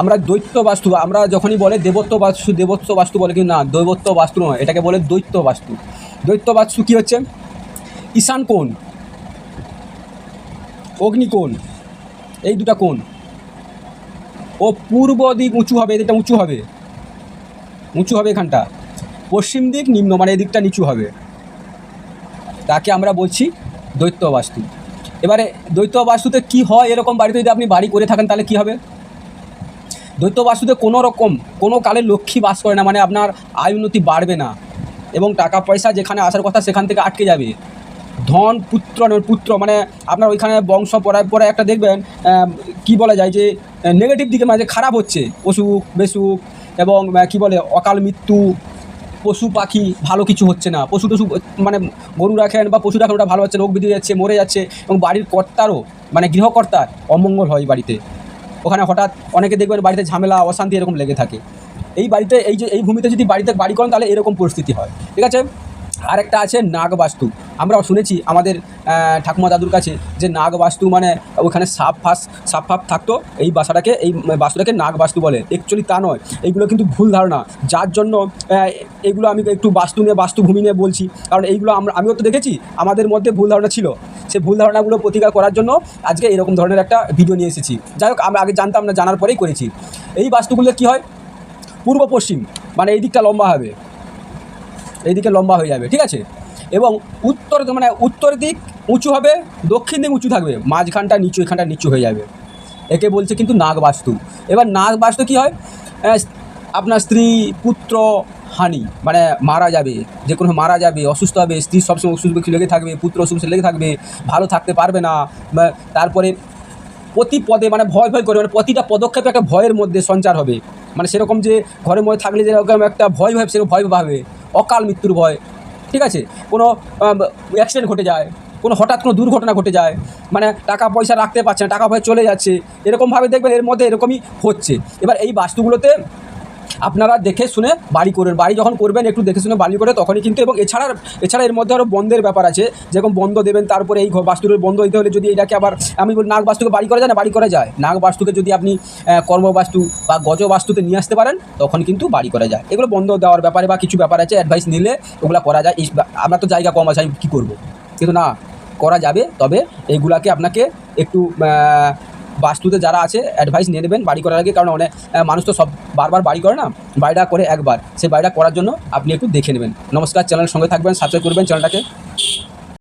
আমরা দৈত্য বাস্তু, আমরা যখনই বলে দেবত্ব বাস্তু দেবত্ব বাস্তু বলে কিন্তু না, দৈবত্ব বাস্তু নয়, এটাকে বলে দৈত্য বাস্তু। দৈত্য বাস্তু কী হচ্ছে? ঈশান কোণ অগ্নিকোণ এই দুটা কোণ। ও পূর্ব দিক উঁচু হবে এদিকটা উঁচু হবে। উঁচু হবে এখানটা। পশ্চিম দিক নিম্ন মানে এদিকটা নিচু হবে। তাকে আমরা বলছি দৈত্য বাস্তু। এবারে দৈত্য বাস্তুতে কি হয় এরকম বাড়িতে যদি আপনি বাড়ি করে থাকেন তাহলে কী হবে? দৈত্য বাস্তুতে কোনো রকম, কোনো কালে লক্ষ্মী বাস করে না মানে আপনার আয় উন্নতি বাড়বে না। এবং টাকা পয়সা যেখানে আসার কথা সেখান থেকে আটকে যাবে। ধন পুত্র পুত্র মানে আপনার ওইখানে বংশ পড়ায় পরে একটা দেখবেন কি বলা যায় যে নেগেটিভ দিকে মানে খারাপ হচ্ছে, অসুখ, বেসুখ এবং কি বলে, অকাল মৃত্যু, পশু পাখি, ভালো কিছু হচ্ছে না। পশু টশু মানে গরু রাখেন বা পশু রাখেন, ওটা ভালো হচ্ছে রোগ বিধি যাচ্ছে মরে যাচ্ছে এবং বাড়ির কর্তারও মানে গৃহকর্তার অমঙ্গল হয় বাড়িতে। ওখানে হঠাৎ অনেকে দেখবেন বাড়িতে ঝামেলা, অশান্তি এরকম লেগে থাকে। এই বাড়িতে, এই যে, এই ভূমিতে যদি বাড়িতে বাড়ি করেন, তাহলে এরকম পরিস্থিতি হয়। ঠিক আছে? আরেকটা আছে নাগবাস্তু। আমরা শুনেছি আমাদের ঠাকুমা দাদুর কাছে যে নাগবাস্তু মানে ওখানে সাপ ফাস, সাপ ফাপ থাকতো। এই বাসাটাকে, এই বাস্তুটাকে নাগবাস্তু বলে। অ্যাকচুয়ালি তা নয়। এইগুলো কিন্তু ভুল ধারণা। যার জন্য এগুলো আমি একটু বাস্তু নিয়ে, বাস্তুভূমি নিয়ে বলছি। কারণ এইগুলো আমরা, আমিও তো দেখেছি। আমাদের মধ্যে ভুল ধারণা ছিল। সেই ভুল ধারণাগুলো প্রতিকার করার জন্য আজকে এরকম ধরনের একটা ভিডিও নিয়ে এসেছি। যাই হোক, আমরা আগে জানতাম না, জানার পরেই করেছি। এই বাস্তুগুলো কী হয়? পূর্ব পশ্চিম মানে এই দিকটা লম্বা হবে। এই দিকে লম্বা হয়ে যাবে, ঠিক আছে? এবং উত্তর মানে উত্তর দিক উঁচু হবে, দক্ষিণ দিক উঁচু থাকবে। মাঝখানটা নিচু, এখানটা নিচু হয়ে যাবে। একে বলছে কিন্তু নাগ বাস্তু এবার নাগ বাস্তু কী হয়? আপনার স্ত্রী, পুত্র হানি মানে মারা যাবে, যে কোনো মারা যাবে, অসুস্থ হবে, স্ত্রী সবসময় অসুস্থ লেগে থাকবে, পুত্র অসুস্থ লেগে থাকবে, ভালো থাকতে পারবে না তারপরে প্রতি পদে মানে ভয় ভয় করে মানে প্রতিটা পদক্ষেপে একটা ভয়ের মধ্যে সঞ্চার হবে। মানে সেরকম যে ঘরের মধ্যে থাকলে যেরকম একটা ভয় ভাবে, সেরকম ভয় ভাবে অকাল মৃত্যুর ভয়, ঠিক আছে? কোনো অ্যাক্সিডেন্ট ঘটে যায়, কোনো হঠাৎ কোনো দুর্ঘটনা ঘটে যায় মানে টাকা পয়সা রাখতে পারছে না, টাকা পয়সা চলে যাচ্ছে, এরকমভাবে দেখবেন এর মধ্যে এরকমই হচ্ছে। এবার এই বাস্তুগুলোতে আপনারা দেখে শুনে বাড়ি করবেন বাড়ি যখন করবেন, একটু দেখে শুনে বাড়ি করে, তখনই কিন্তু এবং এছাড়া এছাড়া এর মধ্যে আরও বন্ধের ব্যাপার আছে। যেরকম বন্ধ দেবেন, তারপরে এই বাস্তুর বন্ধ দিতে হলে যদি এটাকে আবার, আমি বলি নাগ বাস্তুকে বাড়ি করা যায় না? বাড়ি করা যায়। নাগ বাস্তুকে যদি আপনি কর্মবাস্তু বা গজ বাস্তুতে নিয়ে আসতে পারেন, তখন কিন্তু বাড়ি করা যায়। এগুলো বন্ধ দেওয়ার ব্যাপারে বা কিছু ব্যাপার আছে অ্যাডভাইস নিলে ওগুলো করা যায়। আমরা তো জায়গা কম আছে, আমি কী করব? কিন্তু না, করা যাবে। তবে এইগুলাকে আপনাকে একটু বাস্তুতে যারা আছে অ্যাডভাইস নিয়ে নেবেন বাড়ি করার আগে। কারণ অনেক মানুষ তো সব বারবার বাড়ি করে না, বাড়িটা করে একবার। সেই বাড়িটা করার জন্য আপনি একটু দেখে নেবেন। নমস্কার চ্যানেলের সঙ্গে থাকবেন সাবস্ক্রাইব করবেন চ্যানেলটাকে